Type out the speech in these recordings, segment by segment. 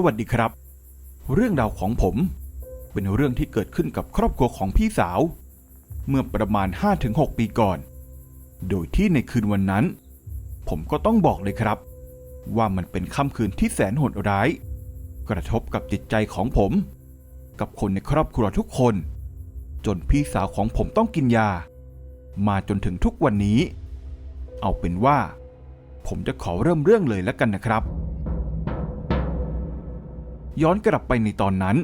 สวัสดีครับ เรื่องราวของผม เป็นเรื่องที่เกิดขึ้นกับครอบครัวของพี่สาว เมื่อประมาณ 5-6 ปีก่อน โดยที่ในคืนวันนั้น ผมก็ต้องบอกเลยครับ ว่ามันเป็นค่ำคืนที่แสนโหดร้าย กระทบกับจิตใจของผม กับคนในครอบครัวทุกคน จนพี่สาวของผมต้องกินยา มาจนถึงทุกวันนี้ เอาเป็นว่า ผมจะขอเริ่มเรื่องเลยแล้วกันนะครับ ย้อนกลับไปในตอนนั้น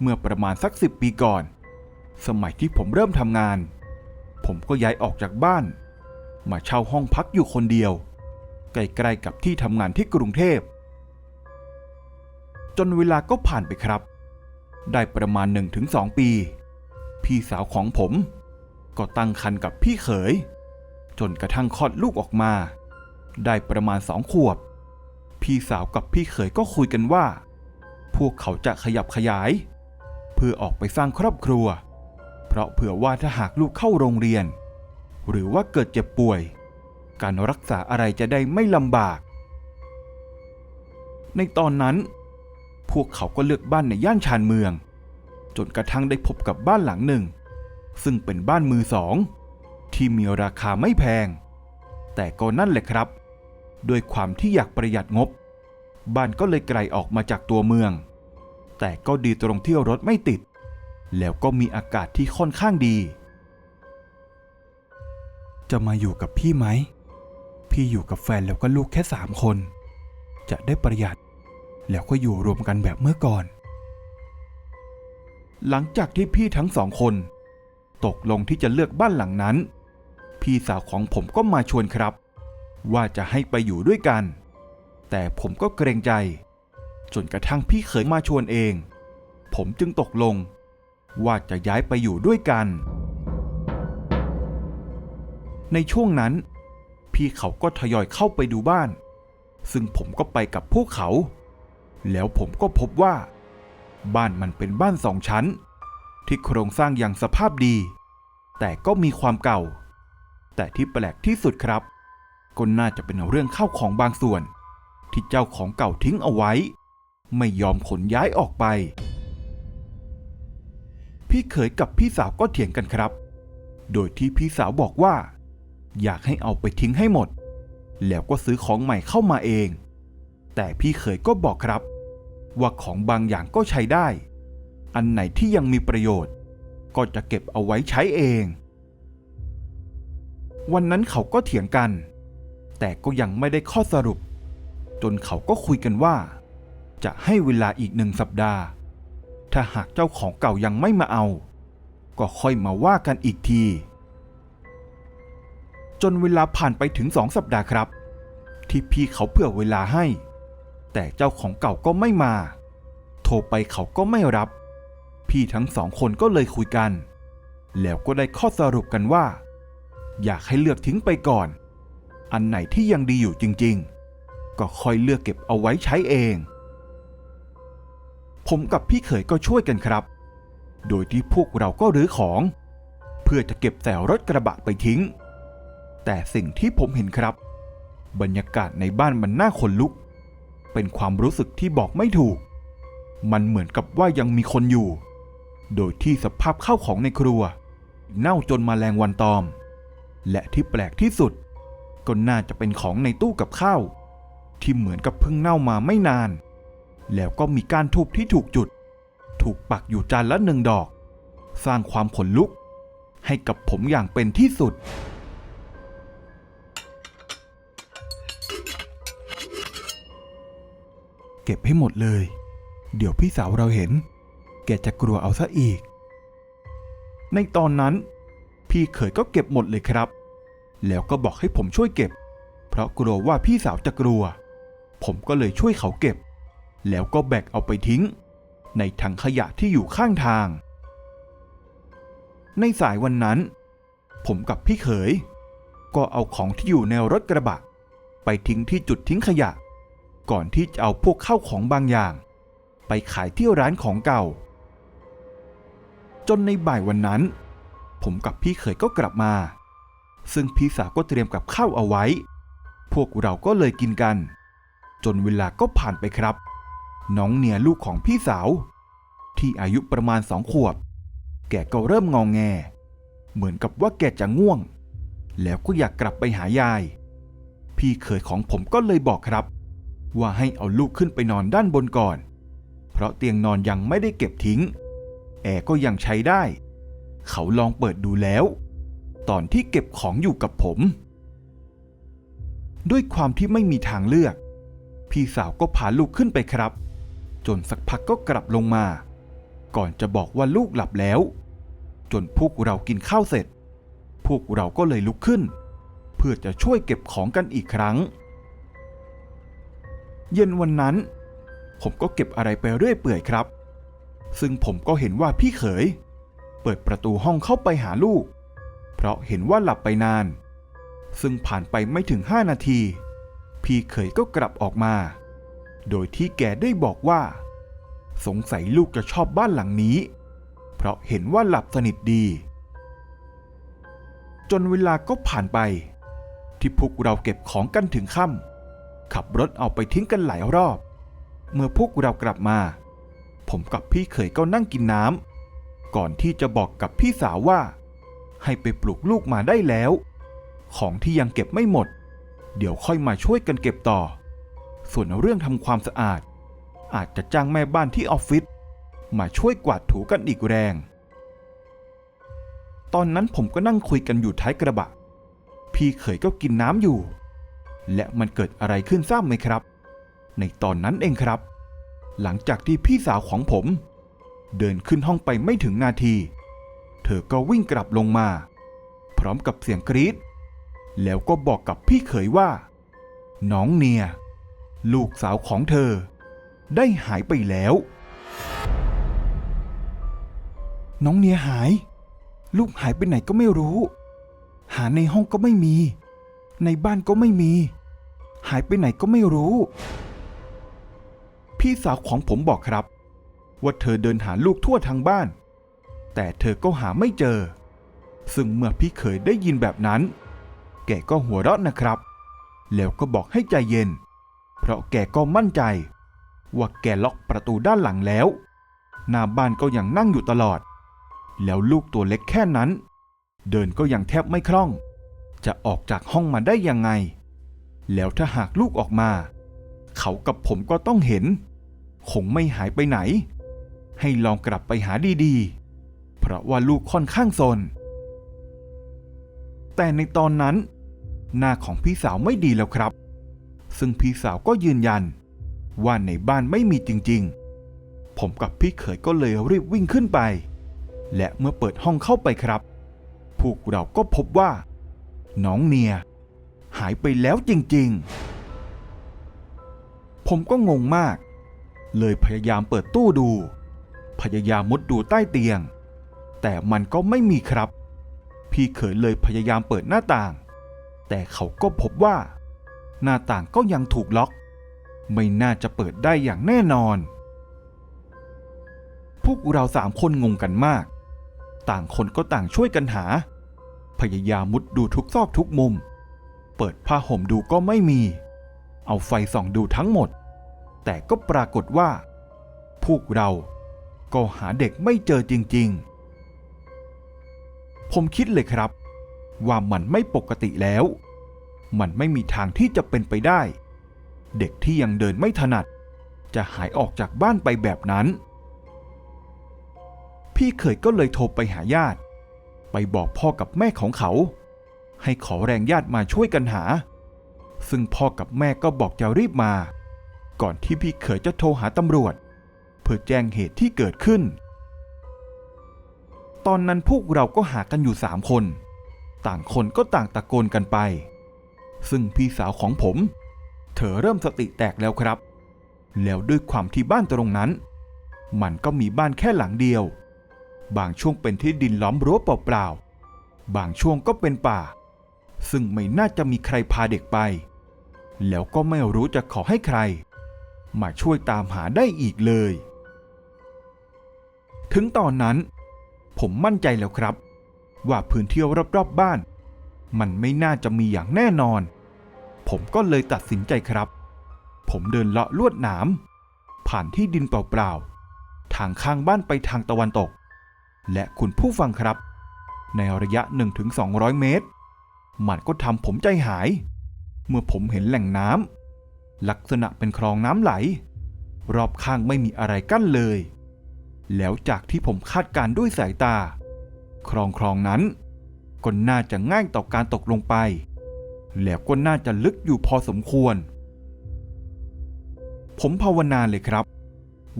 เมื่อประมาณสักสิบปีก่อน สมัยที่ผมเริ่มทำงาน ผมก็ย้ายออกจากบ้าน มาเช่าห้องพักอยู่คนเดียว ใกล้ๆกับที่ทำงานที่กรุงเทพ จนเวลาก็ผ่านไปครับ ได้ประมาณ 1-2 ปี พี่สาวของผม ก็ตั้งครรภ์กับพี่เขย จนกระทั่งคลอดลูกออกมา ได้ประมาณสองขวบพี่สาวกับพี่เขยก็คุยกันว่า พวกเขาจะขยับขยาย เพื่อออกไปสร้างครอบครัว เพราะเผื่อว่าถ้าหากลูกเข้าโรงเรียน หรือว่าเกิดเจ็บป่วย การรักษาอะไรจะได้ไม่ลำบาก ในตอนนั้น พวกเขาก็เลือกบ้านในย่านชานเมือง จนกระทั่งได้พบกับบ้านหลังหนึ่ง ซึ่งเป็นบ้านมือสอง ที่มีราคาไม่แพง แต่ก็นั่นแหละครับด้วยความที่อยากประหยัดงบ บ้านก็เลยไกลออกมาจากตัวเมือง แต่ก็ดีตรงที่รถไม่ติด แล้วก็มีอากาศที่ค่อนข้างดี จะมาอยู่กับพี่ไหม พี่อยู่กับแฟนแล้วก็ลูกแค่สามคน จะได้ประหยัด แล้วก็อยู่รวมกันแบบเมื่อก่อน หลังจากที่พี่ทั้งสองคน ตกลงที่จะเลือกบ้านหลังนั้น พี่สาวของผมก็มาชวนครับ ว่าจะให้ไปอยู่ด้วยกัน แต่ผมก็เกรงใจ จนกระทั่งพี่เขยมาชวนเอง ผมจึงตกลง ว่าจะย้ายไปอยู่ด้วยกัน ในช่วงนั้น พี่เขาก็ทยอยเข้าไปดูบ้าน ซึ่งผมก็ไปกับพวกเขา แล้วผมก็พบว่า บ้านมันเป็นบ้านสองชั้น ที่โครงสร้างอย่างสภาพดี แต่ก็มีความเก่า แต่ที่แปลกที่สุดครับก็น่าจะเป็นเรื่องเข้าของบางส่วน ที่เจ้าของเก่าทิ้งเอาไว้ ไม่ยอมขนย้ายออกไป พี่เขยกับพี่สาวก็เถียงกันครับ โดยที่พี่สาวบอกว่า อยากให้เอาไปทิ้งให้หมด แล้วก็ซื้อของใหม่เข้ามาเอง แต่พี่เขยก็บอกครับ ว่าของบางอย่างก็ใช้ได้ อันไหนที่ยังมีประโยชน์ ก็จะเก็บเอาไว้ใช้เอง วันนั้นเขาก็เถียงกัน แต่ก็ยังไม่ได้ข้อสรุป จนเขาก็คุยกันว่า จะให้เวลาอีกหนึ่งสัปดาห์ ถ้าหากเจ้าของเก่ายังไม่มาเอา ก็ค่อยมาว่ากันอีกที จนเวลาผ่านไปถึงสองสัปดาห์ครับ ที่พี่เขาเผื่อเวลาให้ แต่เจ้าของเก่าก็ไม่มา โทรไปเขาก็ไม่รับ พี่ทั้งสองคนก็เลยคุยกัน แล้วก็ได้ข้อสรุปกันว่า อยากให้เลือกทิ้งไปก่อน อันไหนที่ยังดีอยู่จริง ๆ ก็ค่อยเลือกเก็บเอาไว้ใช้เอง ผมกับพี่เขยก็ช่วยกันครับ โดยที่พวกเราก็รื้อของ เพื่อจะเก็บแต่รถกระบะไปทิ้ง แต่สิ่งที่ผมเห็นครับ บรรยากาศในบ้านมันน่าขนลุก เป็นความรู้สึกที่บอกไม่ถูก มันเหมือนกับว่ายังมีคนอยู่ โดยที่สภาพข้าวของในครัว เน่าจนมาแมลงวันตอม และที่แปลกที่สุด ก็น่าจะเป็นของในตู้กับข้าวที่เหมือนกับเพิ่งเน่ามาไม่นาน แล้วก็มีการทูบที่ถูกจุด ถูกปักอยู่จานละหนึ่งดอก สร้างความขนลุก ให้กับผมอย่างเป็นที่สุด เก็บให้หมดเลย เดี๋ยวพี่สาวเราเห็น แกจะกลัวเอาซะอีก ในตอนนั้น พี่เขยก็เก็บหมดเลยครับ แล้วก็บอกให้ผมช่วยเก็บ เพราะกลัวว่าพี่สาวจะกลัว ผมก็เลยช่วยเขาเก็บ แล้วก็แบกเอาไปทิ้ง ในถังขยะที่อยู่ข้างทาง ในสายวันนั้น ผมกับพี่เขย ก็เอาของที่อยู่ในรถกระบะ ไปทิ้งที่จุดทิ้งขยะ ก่อนที่จะเอาพวกข้าวของบางอย่าง ไปขายที่ร้านของเก่า จนในบ่ายวันนั้น ผมกับพี่เขยก็กลับมา ซึ่งพี่สาวก็เตรียมกับข้าวเอาไว้ พวกเราก็เลยกินกัน จนเวลาก็ผ่านไปครับ น้องเนียลูกของพี่สาว ที่อายุประมาณสองขวบ แกก็เริ่มงองแง เหมือนกับว่าแกจะง่วง แล้วก็อยากกลับไปหายาย พี่เขยของผมก็เลยบอกครับ ว่าให้เอาลูกขึ้นไปนอนด้านบนก่อน เพราะเตียงนอนยังไม่ได้เก็บทิ้ง แอร์ก็ยังใช้ได้ เขาลองเปิดดูแล้ว ตอนที่เก็บของอยู่กับผม ด้วยความที่ไม่มีทางเลือก พี่สาวก็พาลูกขึ้นไปครับ จนสักพักก็กลับลงมา ก่อนจะบอกว่าลูกหลับแล้ว จนพวกเรากินข้าวเสร็จ พวกเราก็เลยลุกขึ้น เพื่อจะช่วยเก็บของกันอีกครั้ง เย็นวันนั้น ผมก็เก็บอะไรไปเรื่อยเปื่อยครับ ซึ่งผมก็เห็นว่าพี่เขย เปิดประตูห้องเข้าไปหาลูก เพราะเห็นว่าหลับไปนาน ซึ่งผ่านไปไม่ถึงห้านาที พี่เขยก็กลับออกมา โดยที่แกได้บอกว่า สงสัยลูกจะชอบบ้านหลังนี้ เพราะเห็นว่าหลับสนิทดี จนเวลาก็ผ่านไป ที่พวกเราเก็บของกันถึงค่ำขับรถเอาไปทิ้งกันหลายรอบ เมื่อพวกเรากลับมา ผมกับพี่เขยก็นั่งกินน้ำก่อนที่จะบอกกับพี่สาวว่า ให้ไปปลุกลูกมาได้แล้ว ของที่ยังเก็บไม่หมด เดี๋ยวค่อยมาช่วยกันเก็บต่อ ส่วนเรื่องทำความสะอาด อาจจะจ้างแม่บ้านที่ออฟฟิศมาช่วยกวาดถูกันอีกแรง ตอนนั้นผมก็นั่งคุยกันอยู่ท้ายกระบะ พี่เขยก็กินน้ำอยู่ และมันเกิดอะไรขึ้นทราบไหมครับ ในตอนนั้นเองครับ หลังจากที่พี่สาวของผม เดินขึ้นห้องไปไม่ถึงนาที เธอก็วิ่งกลับลงมา พร้อมกับเสียงกรีดแล้วก็บอกกับพี่เขยว่า น้องเนีย ลูกสาวของเธอ ได้หายไปแล้ว น้องเนียหาย ลูกหายไปไหนก็ไม่รู้ หาในห้องก็ไม่มี ในบ้านก็ไม่มี หายไปไหนก็ไม่รู้ พี่สาวของผมบอกครับ ว่าเธอเดินหาลูกทั่วทางบ้าน แต่เธอก็หาไม่เจอ ซึ่งเมื่อพี่เขยได้ยินแบบนั้น แกก็หัวเราะนะครับ แล้วก็บอกให้ใจเย็น เพราะแกก็มั่นใจ ว่าแกล็อกประตูด้านหลังแล้ว หน้าบ้านก็ยังนั่งอยู่ตลอด แล้วลูกตัวเล็กแค่นั้น เดินก็ยังแทบไม่คล่อง จะออกจากห้องมาได้ยังไง แล้วถ้าหากลูกออกมา เขากับผมก็ต้องเห็น คงไม่หายไปไหน ให้ลองกลับไปหาดีๆ เพราะว่าลูกค่อนข้างซนแต่ในตอนนั้น หน้าของพี่สาวไม่ดีแล้วครับ ซึ่งพี่สาวก็ยืนยัน ว่าในบ้านไม่มีจริงๆ ผมกับพี่เขยก็เลยรีบวิ่งขึ้นไป และเมื่อเปิดห้องเข้าไปครับ พวกเราก็พบว่า น้องเนีย หายไปแล้วจริงๆ ผมก็งงมาก เลยพยายามเปิดตู้ดู พยายามมุดดูใต้เตียง แต่มันก็ไม่มีครับ พี่เขยเลยพยายามเปิดหน้าต่าง แต่เขาก็พบว่า หน้าต่างก็ยังถูกล็อก ไม่น่าจะเปิดได้อย่างแน่นอน พวกเราสามคนงงกันมาก ต่างคนก็ต่างช่วยกันหา พยายามมุดดูทุกซอกทุกมุม เปิดผ้าห่มดูก็ไม่มี เอาไฟส่องดูทั้งหมด แต่ก็ปรากฏว่า พวกเราก็หาเด็กไม่เจอจริง ๆ ผมคิดเลยครับ ว่ามันไม่ปกติแล้ว มันไม่มีทางที่จะเป็นไปได้ เด็กที่ยังเดินไม่ถนัด จะหายออกจากบ้านไปแบบนั้น พี่เขยก็เลยโทรไปหาญาติ ไปบอกพ่อกับแม่ของเขา ให้ขอแรงญาติมาช่วยกันหา ซึ่งพ่อกับแม่ก็บอกจะรีบมา ก่อนที่พี่เขยจะโทรหาตำรวจ เพื่อแจ้งเหตุที่เกิดขึ้น ตอนนั้นพวกเราก็หากันอยู่สามคน ต่างคนก็ต่างตะโกนกันไป ซึ่งพี่สาวของผม เธอเริ่มสติแตกแล้วครับ แล้วด้วยความที่บ้านตรงนั้น มันก็มีบ้านแค่หลังเดียว บางช่วงเป็นที่ดินล้อมรั้วเปล่าๆ บางช่วงก็เป็นป่า ซึ่งไม่น่าจะมีใครพาเด็กไป แล้วก็ไม่รู้จะขอให้ใคร มาช่วยตามหาได้อีกเลย ถึงตอนนั้น ผมมั่นใจแล้วครับ ว่าพื้นที่รอบๆบบ้านมันไม่น่าจะมีอย่างแน่นอน ผมก็เลยตัดสินใจครับ ผมเดินเลาะลวดหนาม ผ่านที่ดินเปล่าๆ ทางข้างบ้านไปทางตะวันตก และคุณผู้ฟังครับ ในระยะ 1-200 เมตร มันก็ทำผมใจหาย เมื่อผมเห็นแหล่งน้ำลักษณะเป็นคลองน้ำไหล รอบข้างไม่มีอะไรกั้นเลย แล้วจากที่ผมคาดการด้วยสายตา คลองคลองนั้นก็น่าจะง่ายต่อการตกลงไป แล้วก็น่าจะลึกอยู่พอสมควร ผมภาวนาเลยครับ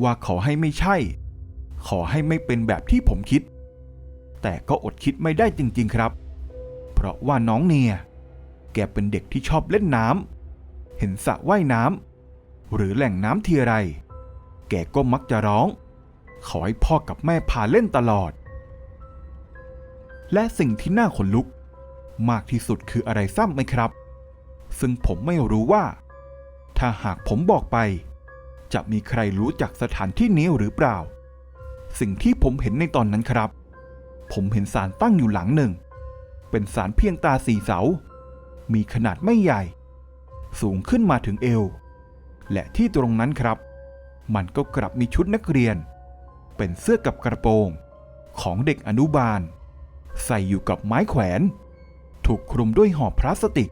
ว่าขอให้ไม่ใช่ ขอให้ไม่เป็นแบบที่ผมคิด แต่ก็อดคิดไม่ได้จริง ๆครับ เพราะว่าน้องเนียแกเป็นเด็กที่ชอบเล่นน้ำเห็นสระว่ายน้ำหรือแหล่งน้ำทีไร แกก็มักจะร้อง ขอให้พ่อกับแม่พาเล่นตลอด และสิ่งที่น่าขนลุก มากที่สุดคืออะไรซ้ำไหมครับ ซึ่งผมไม่รู้ว่า ถ้าหากผมบอกไป จะมีใครรู้จักสถานที่นี้หรือเปล่า สิ่งที่ผมเห็นในตอนนั้นครับ ผมเห็นศาลตั้งอยู่หลังหนึ่ง เป็นศาลเพียงตาสี่เสา มีขนาดไม่ใหญ่ สูงขึ้นมาถึงเอว และที่ตรงนั้นครับ มันก็กลับมีชุดนักเรียน เป็นเสื้อกับกระโปรง ของเด็กอนุบาล ใส่อยู่กับไม้แขวน ถูกคลุมด้วยห่อพลาสติก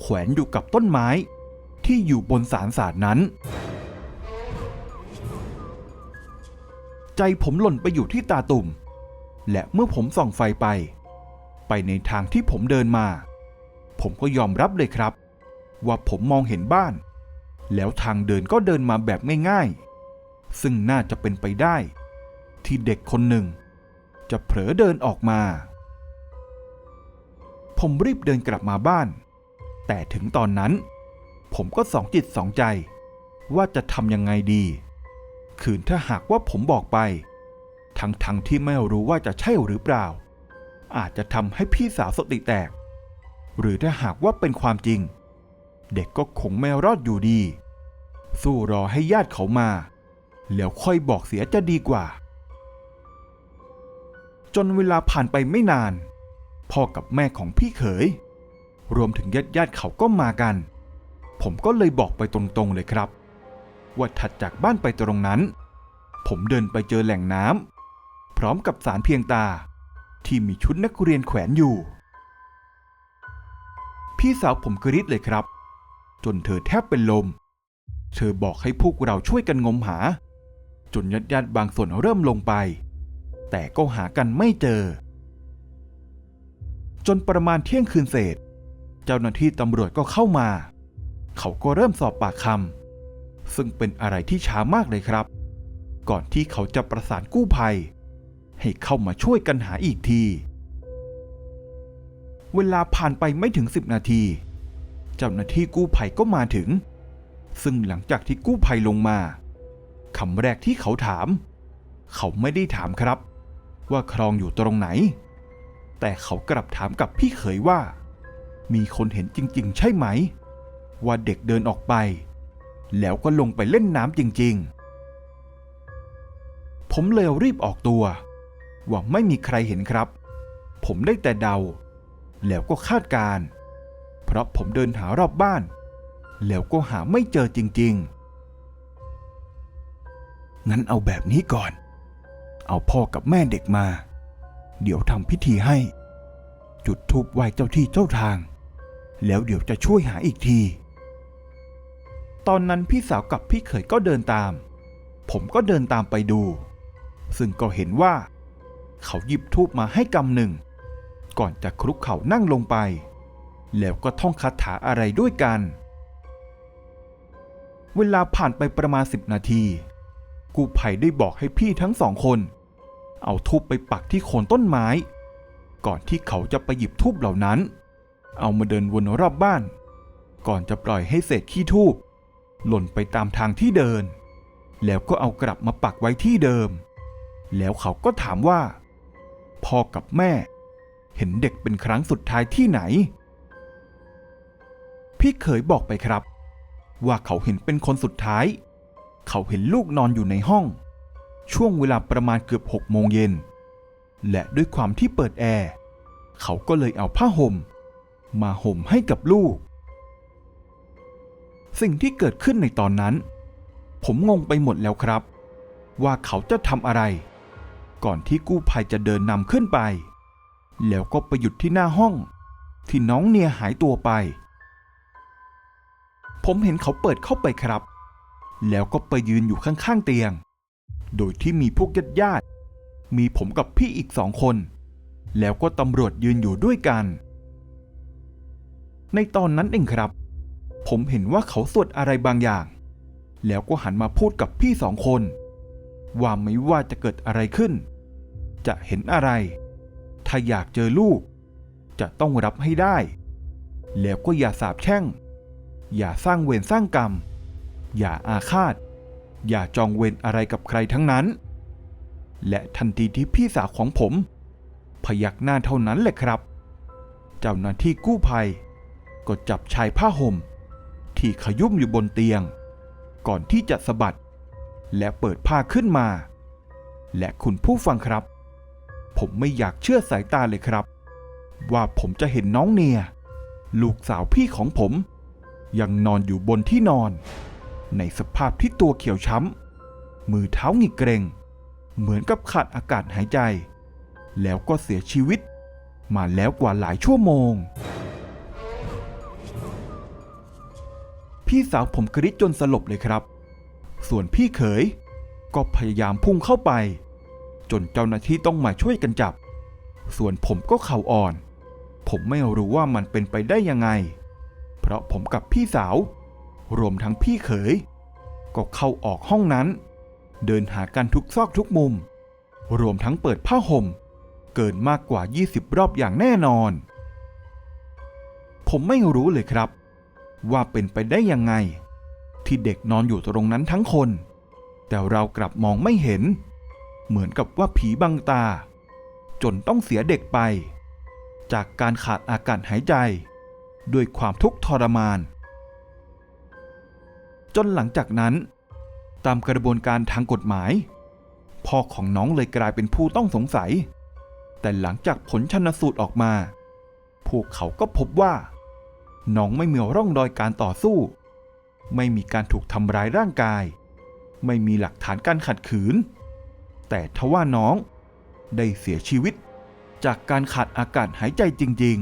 แขวนอยู่กับต้นไม้ ที่อยู่บนสารศาสตร์นั้น ใจผมหล่นไปอยู่ที่ตาตุ่ม และเมื่อผมส่องไฟไป ไปในทางที่ผมเดินมา ผมก็ยอมรับเลยครับ ว่าผมมองเห็นบ้าน แล้วทางเดินก็เดินมาแบบง่ายๆ ซึ่งน่าจะเป็นไปได้ ที่เด็กคนหนึ่ง จะเผลอเดินออกมา ผมรีบเดินกลับมาบ้าน แต่ถึงตอนนั้น ผมก็สองจิตสองใจ ว่าจะทำยังไงดี คืนถ้าหากว่าผมบอกไป ทั้งทั้งที่ไม่รู้ว่าจะใช่หรือเปล่า อาจจะทำให้พี่สาวสติแตก หรือถ้าหากว่าเป็นความจริง เด็กก็คงไม่รอดอยู่ดี สู้รอให้ญาติเขามา แล้วค่อยบอกเสียจะดีกว่า จนเวลาผ่านไปไม่นาน พ่อกับแม่ของพี่เขย รวมถึงญาติญาติๆเขาก็มากัน ผมก็เลยบอกไปตรงๆเลยครับ ว่าถัดจากบ้านไปตรงนั้น ผมเดินไปเจอแหล่งน้ำพร้อมกับสารเพียงตา ที่มีชุดนักเรียนแขวนอยู่ พี่สาวผมกรีดเลยครับ จนเธอแทบเป็นลม เธอบอกให้พวกเราช่วยกันงมหา จนญาติญาติๆบางส่วนเริ่มลงไป แต่ก็หากันไม่เจอ จนประมาณเที่ยงคืนเศษ เจ้าหน้าที่ตำรวจก็เข้ามา เขาก็เริ่มสอบปากคำซึ่งเป็นอะไรที่ช้ามากเลยครับ ก่อนที่เขาจะประสานกู้ภัย ให้เข้ามาช่วยกันหาอีกที เวลาผ่านไปไม่ถึง10นาที เจ้าหน้าที่กู้ภัยก็มาถึง ซึ่งหลังจากที่กู้ภัยลงมาคำแรกที่เขาถาม เขาไม่ได้ถามครับ ว่าคลองอยู่ตรงไหน แต่เขากลับถามกับพี่เขยว่า มีคนเห็นจริง ๆ ใช่ไหม ว่าเด็กเดินออกไป แล้วก็ลงไปเล่นน้ำจริง ๆ ผมเลยรีบออกตัว ว่าไม่มีใครเห็นครับ ผมได้แต่เดา แล้วก็คาดการ เพราะผมเดินหารอบบ้าน แล้วก็หาไม่เจอจริง ๆ งั้นเอาแบบนี้ก่อน เอาพ่อกับแม่เด็กมา เดี๋ยวทำพิธีให้ จุดธูปไหว้เจ้าที่เจ้าทาง แล้วเดี๋ยวจะช่วยหาอีกที ตอนนั้นพี่สาวกับพี่เขยก็เดินตาม ผมก็เดินตามไปดู ซึ่งก็เห็นว่า เขาหยิบธูปมาให้กำหนึ่ง ก่อนจะคลุกเข่านั่งลงไป แล้วก็ท่องคาถาอะไรด้วยกัน เวลาผ่านไปประมาณสิบนาที กู้ภัยได้บอกให้พี่ทั้งสองคน เอาทูบไปปักที่โคนต้นไม้ ก่อนที่เขาจะไปหยิบทูบเหล่านั้น เอามาเดินวนรอบบ้าน ก่อนจะปล่อยให้เศษขี้ทูบหล่นไปตามทางที่เดิน แล้วก็เอากลับมาปักไว้ที่เดิม แล้วเขาก็ถามว่า พ่อกับแม่ เห็นเด็กเป็นครั้งสุดท้ายที่ไหน พี่เขยบอกไปครับ ว่าเขาเห็นเป็นคนสุดท้าย เขาเห็นลูกนอนอยู่ในห้อง ช่วงเวลาประมาณเกือบหกโมงเย็น และด้วยความที่เปิดแอร์ เขาก็เลยเอาผ้าห่ม มาห่มให้กับลูก สิ่งที่เกิดขึ้นในตอนนั้นผผมงงไปหมดแล้วครับ ว่าเขาจะทำอะไร ก่อนที่กู้ภัยจะเดินนำขึ้นไป แล้วก็ไปหยุดที่หน้าห้อง ที่น้องเนียหายตัวไป ผมเห็นเขาเปิดเข้าไปครับ แล้วก็ไปยืนอยู่ข้างๆเตียง โดยที่มีพวกญาติญาติมีผมกับพี่อีกสองคน แล้วก็ตำรวจยืนอยู่ด้วยกัน ในตอนนั้นเองครับ ผมเห็นว่าเขาสวดอะไรบางอย่าง แล้วก็หันมาพูดกับพี่สองคน ว่าไม่ว่าจะเกิดอะไรขึ้น จะเห็นอะไร ถ้าอยากเจอลูก จะต้องรับให้ได้ แล้วก็อย่าสาบแช่ง อย่าสร้างเวรสร้างกรรม อย่าอาฆาต อย่าจองเวรอะไรกับใครทั้งนั้น และทันทีที่พี่สาวของผม พยักหน้าเท่านั้นแหละครับ เจ้าหน้าที่กู้ภัย ก็จับชายผ้าห่ม ที่ขยุ่มอยู่บนเตียง ก่อนที่จะสะบัด และเปิดผ้าขึ้นมา และคุณผู้ฟังครับ ผมไม่อยากเชื่อสายตาเลยครับ ว่าผมจะเห็นน้องเนีย ลูกสาวพี่ของผม ยังนอนอยู่บนที่นอน ในสภาพที่ตัวเขียวช้ำ มือเท้าหงิกเกรง เหมือนกับขาดอากาศหายใจ แล้วก็เสียชีวิต มาแล้วกว่าหลายชั่วโมง พี่สาวผมกระดิดจนสลบเลยครับ ส่วนพี่เขย ก็พยายามพุ่งเข้าไป จนเจ้าหน้าที่ต้องมาช่วยกันจับ ส่วนผมก็เข่าอ่อน ผมไม่รู้ว่ามันเป็นไปได้ยังไง เพราะผมกับพี่สาว รวมทั้งพี่เขย ก็เข้าออกห้องนั้น เดินหากันทุกซอกทุกมุม รวมทั้งเปิดผ้าห่ม เกินมากกว่า 20 รอบอย่างแน่นอน ผมไม่รู้เลยครับ ว่าเป็นไปได้ยังไง ที่เด็กนอนอยู่ตรงนั้นทั้งคน แต่เรากลับมองไม่เห็น เหมือนกับว่าผีบังตา จนต้องเสียเด็กไป จากการขาดอากาศหายใจ ด้วยความทุกข์ทรมาน จนหลังจากนั้น ตามกระบวนการทางกฎหมาย พ่อของน้องเลยกลายเป็นผู้ต้องสงสัย แต่หลังจากผลชันสูตรออกมา พวกเขาก็พบว่า น้องไม่มีร่องรอยการต่อสู้ ไม่มีการถูกทำร้ายร่างกาย ไม่มีหลักฐานการขัดขืน แต่ทว่าน้องได้เสียชีวิตจากการขาดอากาศหายใจจริง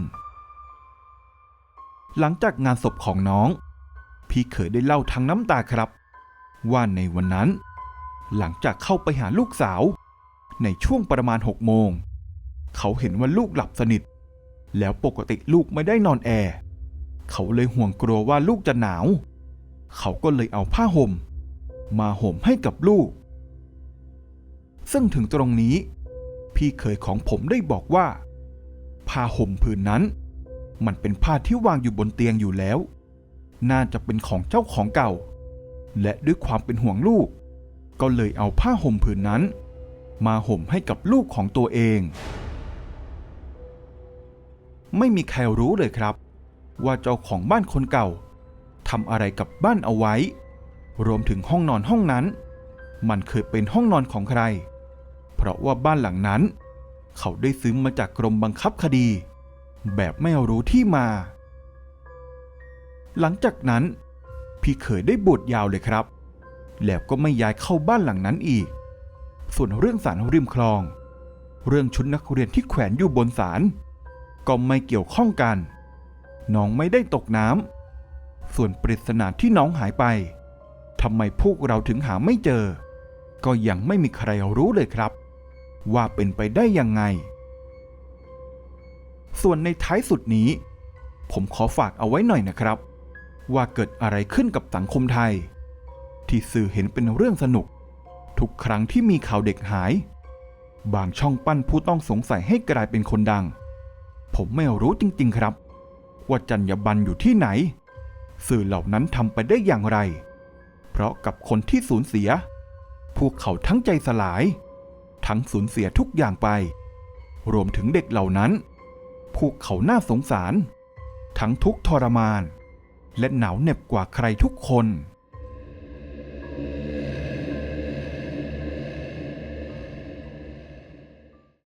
ๆ หลังจากงานศพของน้อง พี่เขยได้เล่าทั้งน้ำตาครับ ว่าในวันนั้น หลังจากเข้าไปหาลูกสาว ในช่วงประมาณหกโมง เขาเห็นว่าลูกหลับสนิท แล้วปกติลูกไม่ได้นอนแอร์เขาเลยห่วงกลัวว่าลูกจะหนาว เขาก็เลยเอาผ้าห่ม มาห่มให้กับลูก ซึ่งถึงตรงนี้ พี่เคยของผมได้บอกว่า ผ้าห่มผืนนั้น มันเป็นผ้าที่วางอยู่บนเตียงอยู่แล้ว น่าจะเป็นของเจ้าของเก่า และด้วยความเป็นห่วงลูก ก็เลยเอาผ้าห่มผืนนั้น มาห่มให้กับลูกของตัวเอง ไม่มีใครรู้เลยครับ ว่าเจ้าของบ้านคนเก่าทำอะไรกับบ้านเอาไว้ รวมถึงห้องนอนห้องนั้น มันเคยเป็นห้องนอนของใคร เพราะว่าบ้านหลังนั้น เขาได้ซื้อมาจากกรมบังคับคดี แบบไม่รู้ที่มา หลังจากนั้น พี่เขยได้บวชยาวเลยครับ แล้วก็ไม่ย้ายเข้าบ้านหลังนั้นอีก ส่วนเรื่องสารริมคลอง เรื่องชุดนักเรียนที่แขวนอยู่บนศาลก็ไม่เกี่ยวข้องกัน น้องไม่ได้ตกน้ำส่วนปริศนาที่น้องหายไปทำไมพวกเราถึงหาไม่เจอ ก็ยังไม่มีใครรู้เลยครับ ว่าเป็นไปได้ยังไง ส่วนในท้ายสุดนี้ ผมขอฝากเอาไว้หน่อยนะครับ ว่าเกิดอะไรขึ้นกับสังคมไทย ที่สื่อเห็นเป็นเรื่องสนุก ทุกครั้งที่มีข่าวเด็กหาย บางช่องปั้นผู้ต้องสงสัยให้กลายเป็นคนดัง ผมไม่รู้จริง ๆ ครับ ว่าจรรยาบรรณอยู่ที่ไหน สื่อเหล่านั้นทำไปได้อย่างไร เพราะกับคนที่สูญเสีย พวกเขาทั้งใจสลาย ทั้งสูญเสียทุกอย่างไป รวมถึงเด็กเหล่านั้น พวกเขาน่าสงสาร ทั้งทุกทรมาน และหนาวเหน็บกว่าใครทุกคน